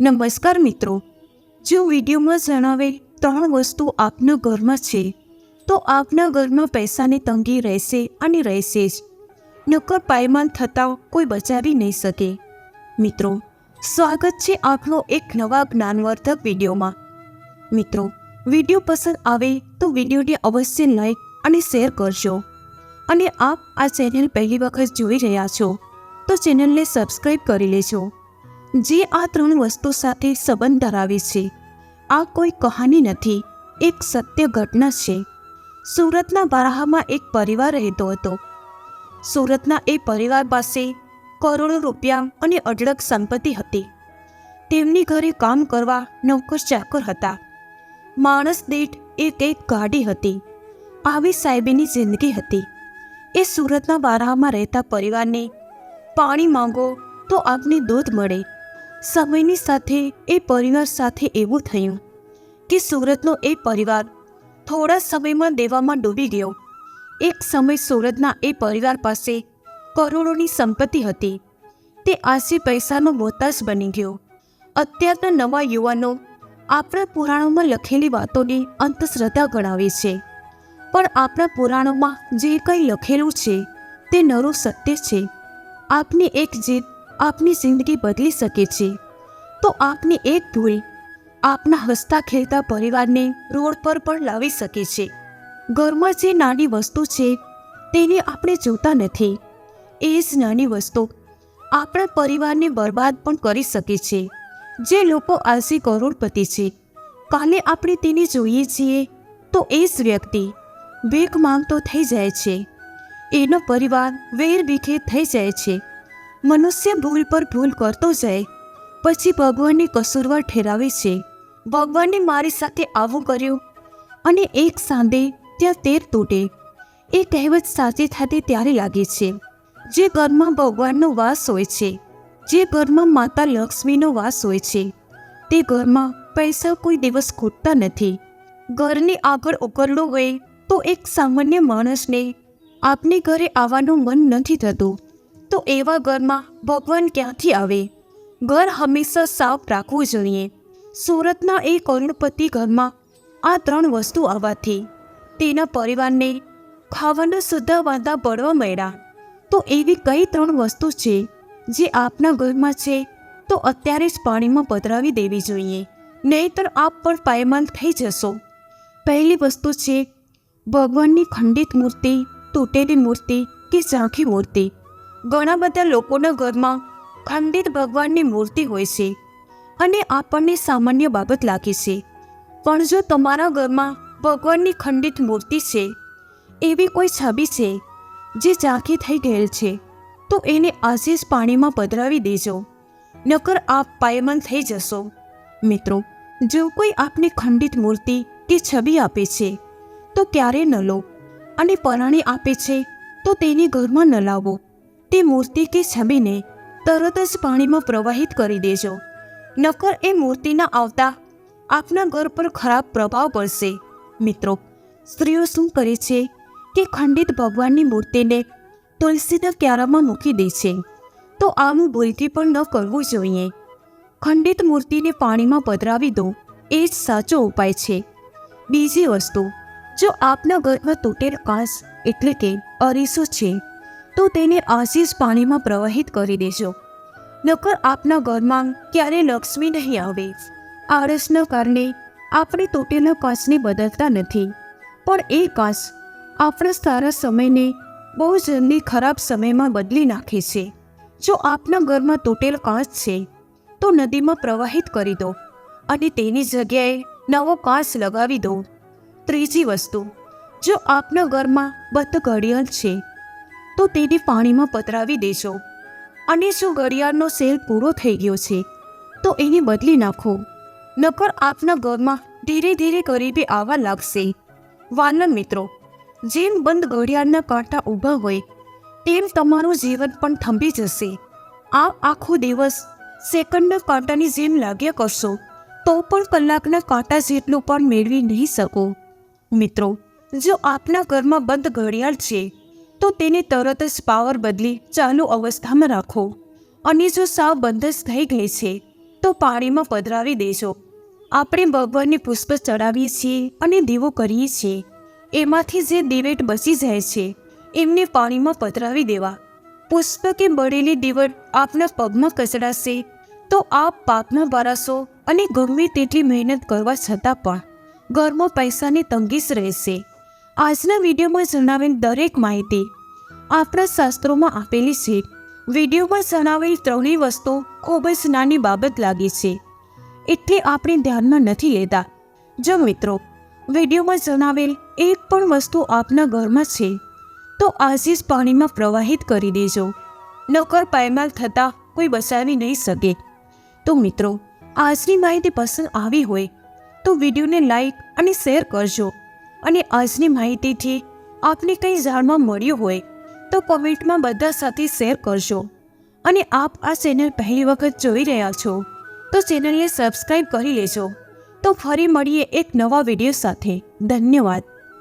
નમસ્કાર મિત્રો. જો વિડીયોમાં જણાવે ત્રણ વસ્તુ આપના ઘરમાં છે, તો આપના ઘરમાં પૈસાની તંગી રહેશે અને રહેશે જ. નકર પાયમાલ થતાં કોઈ બચાવી નહીં શકે. મિત્રો, સ્વાગત છે આપનો એક નવા જ્ઞાનવર્ધક વિડીયોમાં. મિત્રો, વીડિયો પસંદ આવે તો વિડીયોને અવશ્ય લાઈક અને શેર કરજો. અને આપ આ ચેનલ પહેલી વખત જોઈ રહ્યા છો, તો ચેનલને સબસ્ક્રાઈબ કરી લેજો. જે આ ત્રણ વસ્તુ સાથે સંબંધ ધરાવે છે, આ કોઈ કહાની નથી, એક સત્ય ઘટના છે. સુરતના બારાહામાં એક પરિવાર રહેતો હતો. સુરતના એ પરિવાર પાસે કરોડો રૂપિયા અને અઢળક સંપત્તિ હતી. તેમની ઘરે કામ કરવા નોકર ચાકર હતા. માણસ દીઠ એક એક ગાડી હતી. આવી સાહેબીની જિંદગી હતી. એ સુરતના બારામાં રહેતા પરિવારને પાણી માંગો તો આપને દૂધ મળે. સમયની સાથે એ પરિવાર સાથે એવું થયું કે સુરતનો એ પરિવાર થોડા સમયમાં દેવામાં ડૂબી ગયો. એક સમય સુરતના એ પરિવાર પાસે કરોડોની સંપત્તિ હતી. તે આશી પૈસાનો મોતાજ બની ગયો. અત્યારના નવા યુવાનો આપણા પુરાણોમાં લખેલી વાતોને અંધશ્રદ્ધા ગણાવે છે. પણ આપણા પુરાણોમાં જે કંઈ લખેલું છે તે નરું સત્ય છે. આપની એક જીત આપની જિંદગી બદલી શકે છે. તો આપની એક ભૂલ આપના હસતા ખેલતા પરિવારને રોડ પર પણ લાવી શકે છે. ઘરમાં જે નાની વસ્તુ છે, તેને આપણે જોતા નથી. એ જ નાની વસ્તુ આપણા પરિવારને બરબાદ પણ કરી શકે છે. જે લોકો આજે કરોડપતિ છે. કાલે આપણે તેને જોઈએ છીએ, તો એ જ વ્યક્તિ ભીખ માંગતો થઈ જાય છે. એનો પરિવાર વેર થઈ જાય છે. મનુષ્ય ભૂલ પર ભૂલ કરતો જાય, પછી ભગવાનને કસૂરવાર ઠેરાવે છે. ભગવાને મારી સાથે આવું કર્યું અને એક સાંધે ત્યાં તેર તૂટે. એ કહેવત સાચી થતી ત્યારે લાગે છે, જે ઘરમાં ભગવાનનો વાસ હોય છે, જે ઘરમાં માતા લક્ષ્મીનો વાસ હોય છે, તે ઘરમાં પૈસા કોઈ દિવસ ખૂટતા નથી. ઘરની આગળ ઉકરડું હોય તો એક સામાન્ય માણસને આપને ઘરે આવવાનું મન નથી થતું. તો એવા ઘરમાં ભગવાન ક્યાંથી આવે? ઘર હંમેશા સાફ રાખવું જોઈએ. સુરતના એ કરોડપતિ ઘરમાં આ ત્રણ વસ્તુ આવવાથી તેના પરિવારને ખાવાના સુદ્ધા વાંધા પડવા મળ્યા. તો એવી કઈ ત્રણ વસ્તુ છે જે આપના ઘરમાં છે તો અત્યારે જ પાણીમાં પધરાવી દેવી જોઈએ. નહીંતર આપ પણ પાયમાલ થઈ જશો. પહેલી વસ્તુ છે ભગવાનની ખંડિત મૂર્તિ, તૂટેલી મૂર્તિ કે ઝાંખી મૂર્તિ. ઘણા બધા લોકોના ઘરમાં ખંડિત ભગવાનની મૂર્તિ હોય છે અને આપણને સામાન્ય બાબત લાગે છે. પણ જો તમારા ઘરમાં ભગવાનની ખંડિત મૂર્તિ છે, એવી કોઈ છબી છે જે ઝાંખી થઈ ગયેલ છે, તો એને આજે પાણીમાં પધરાવી દેજો. નકર આપ પાયમન થઈ જશો. મિત્રો, જો કોઈ આપને ખંડિત મૂર્તિ કે છબી આપે છે, તો ક્યારે ન લો. અને પરાણી આપે છે, તો તેને ઘરમાં ન લાવો. તે મૂર્તિ કે છબીને તરત જ પાણીમાં પ્રવાહિત કરી દેજો. નકર એ મૂર્તિના આવતા આપના ઘર પર ખરાબ પ્રભાવ પડશે. મિત્રો, સ્ત્રીઓ શું કરે છે કે ખંડિત ભગવાનની મૂર્તિને તુલસીના ક્યારામાં મૂકી દે છે? તો આવું ભૂલથી પણ ન કરવું જોઈએ. ખંડિત મૂર્તિને પાણીમાં પધરાવી દો એ જ સાચો ઉપાય છે. બીજી વસ્તુ, જો આપના ઘરમાં તૂટેલ કાંસ એટલે કે અરીસો છે તો તેને આશીષ પાણીમાં પ્રવાહિત કરી દેજો. નકર આપના ઘરમાં ક્યારે લક્ષ્મી નહીં આવે. આળસના કારણે આપણે તૂટેલા કાંસને બદલતા નથી. પણ એ કાંસ આપણા સારા સમયને બહુ જલ્દી ખરાબ સમયમાં બદલી નાખે છે. જો આપના ઘરમાં તૂટેલ કાંસ છે, તો નદીમાં પ્રવાહિત કરી દો અને તેની જગ્યાએ નવો કાંસ લગાવી દો. ત્રીજી વસ્તુ, જો આપના ઘરમાં બધ ઘડિયાળ છે તો તેને પાણીમાં પતરાવી દેજો. અને જો ઘડિયાળનો સેલ પૂરો થઈ ગયો છે, તો એને બદલી નાખો. નકર આપના ઘરમાં ધીરે ધીરે ગરીબી આવવા લાગશે. વાનર મિત્રો, જેમ બંધ ઘડિયાળના કાંટા ઊભા હોય, તેમ તમારું જીવન પણ થંભી જશે. આ આખો દિવસ સેકન્ડના કાંટાની જેમ લાગ્યા કરશો, તો પણ કલાકના કાંટા જેટલું પણ મેળવી નહીં શકો. મિત્રો, જો આપના ઘરમાં બંધ ઘડિયાળ છે તો તેને તરત જ પાવર બદલી ચાલુ અવસ્થામાં રાખો. અને જો સાવ બંધ જ થઈ ગઈ છે, તો પાણીમાં પધરાવી દેજો. આપણે ભગવાનને પુષ્પ ચડાવીએ છીએ અને દીવો કરીએ છીએ. એમાંથી જે દિવેટ બચી જાય છે, એમને પાણીમાં પધરાવી દેવા. પુષ્પ કે બળેલી દીવટ આપના પગમાં કચડાશે, તો આપ પાપમાં ભરાશો અને ગમે તેટલી મહેનત કરવા છતાં પણ ઘરમાં પૈસાની તંગીશ રહેશે. આજના વિડીયોમાં જણાવેલ દરેક માહિતી આપણા શાસ્ત્રોમાં આપેલી છે. વિડીયોમાં જણાવેલ ત્રણેય વસ્તુ ખૂબ જ નાની બાબત લાગે છે. એટલે આપણે ધ્યાનમાં નથી લેતા. જો મિત્રો, વિડીયોમાં જણાવેલ એક પણ વસ્તુ આપના ઘરમાં છે, તો આજે જ પાણીમાં પ્રવાહિત કરી દેજો. નકર પાયમાલ થતાં કોઈ બચાવી નહીં શકે. તો મિત્રો, આજની માહિતી પસંદ આવી હોય તો વિડીયોને લાઈક અને શેર કરજો. અને આજની માહિતીથી આપને કંઈ જાણવા મળ્યું હોય તો કોમેન્ટમાં બધા સાથે શેર કરજો. અને આપ આ ચેનલ પહેલી વખત જોઈ રહ્યા છો તો ચેનલને સબસ્ક્રાઈબ કરી લેજો. તો ફરી મળીએ એક નવા વીડિયો સાથે. ધન્યવાદ.